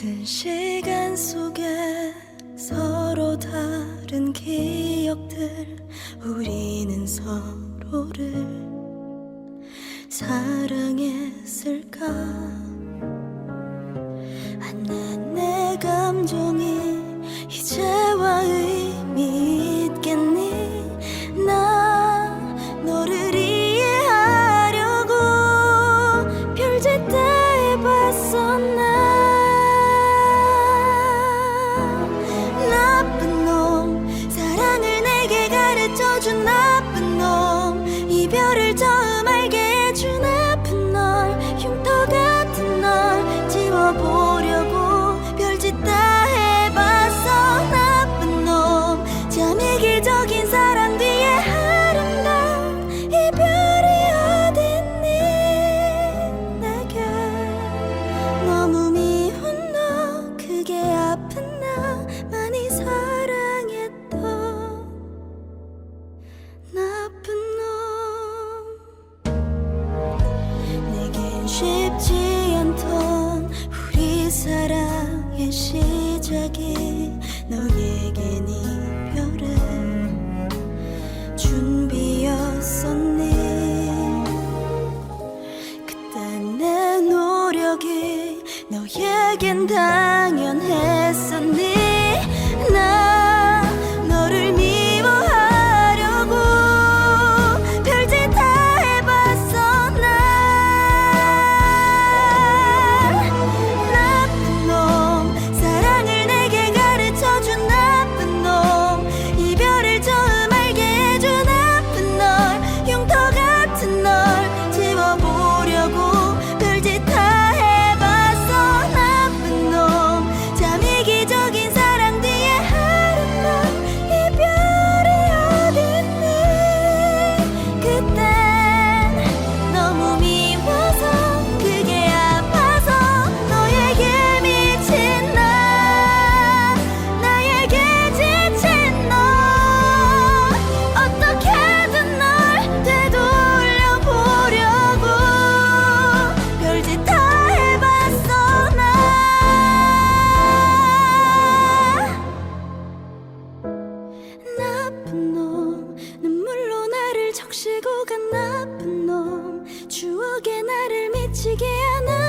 같은 시간 속에 서로 다른 기억들 우리는 서로를 사랑했을까? 안난 내 감정이 너에겐 당연했었니? 나를 미치게 하는